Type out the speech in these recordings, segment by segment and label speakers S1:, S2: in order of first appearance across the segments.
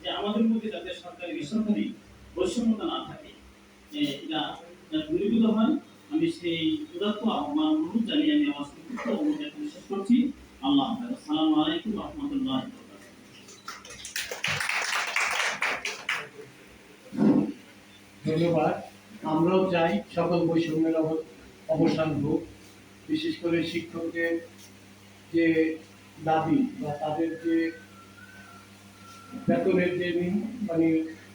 S1: যে আমাদের মধ্যে যাতে সরকারি, বেসরকারি বৈষম্যতা না থাকে এটা দূরীভূত হয়, আমি সেই উদাত্ত অনুরোধ জানিয়ে আমি আমার অনুরোধ করছি। আল্লাহ আলাইকুম রহমতুল্লাহ
S2: ধন্যবাদ। আমরাও চাই সকল বৈষম্যের অবসান হোক, বিশেষ করে শিক্ষকদের যে দাবি বা তাদের যে বেতনের যে মানে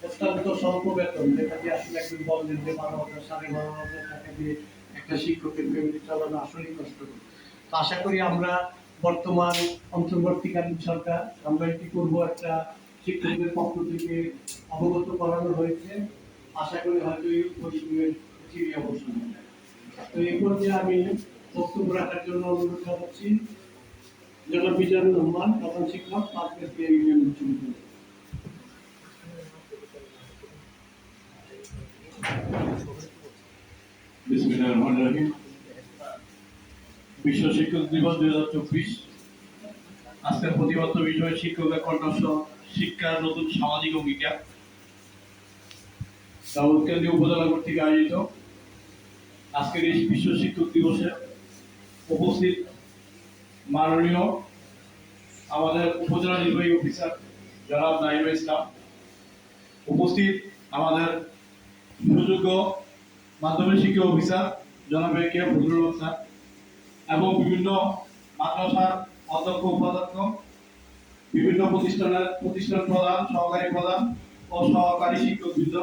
S2: অত্যন্ত স্বল্প বেতন, যেটা দিয়ে আসলে একজন বললেন যে বারো হাজার সাড়ে বারো হাজার টাকা দিয়ে একটা শিক্ষকের ফ্যামিলি চালানো আসলেই কষ্ট তো আশা করি আমরা বর্তমান অন্তর্বর্তীকালীন সরকার, আমরা কি করব একটা শিক্ষকদের পক্ষ থেকে অবগত করানো হয়েছে। আশা করি হয়তো এই পরিবেশের চিঠি অবশ্যই তো এই পর্যায়ে আমি বক্তব্য রাখার জন্য অনুরোধ জানাচ্ছি। জনাব মিজানুর রহমান, প্রধান শিক্ষক পাঁচ ইউনিয়ন উচ্চ বিদ্যালয়।
S3: বিশ্ব শিক্ষক দিবস দুই হাজার চব্বিশ। আজকের প্রতিবাদ্য বিষয় শিক্ষকের কণ্ঠস্বর শিক্ষার নতুন সামাজিক অঙ্গীকার দাউদ কেন্দ্রীয় উপজেলা কর্তৃক আয়োজিত আজকের এই বিশ্ব শিক্ষক দিবসে উপস্থিত মাননীয় আমাদের উপজেলা নির্বাহী অফিসার, জনাব নাইমা ইসলাম। উপস্থিত আমাদের সুযোগ্য মাধ্যমিক শিক্ষা অফিসার, জনাব কে ফজলুল স্যার, এবং বিভিন্ন মাদ্রাসার অধ্যক্ষ, উপাধ্যক্ষ, বিভিন্ন প্রতিষ্ঠানের প্রতিষ্ঠান প্রধান, সহকারী প্রধান ও সহকারী শিক্ষক বৃন্দ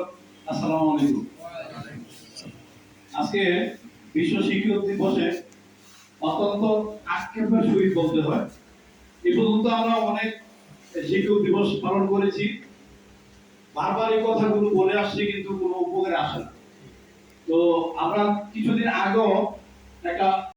S3: আসসালামু আলাইকুম। আজকে বিশ্ব শিক্ষক দিবসে অত্যন্ত আক্ষেপের সহিত বলতে হয়। এ পর্যন্ত আমরা অনেক শিক্ষক দিবস পালন করেছি। বারবার এই কথাগুলো বলে আসছি, কিন্তু কোনো উপকারে আসে না। তো আমরা কিছুদিন আগেও একটা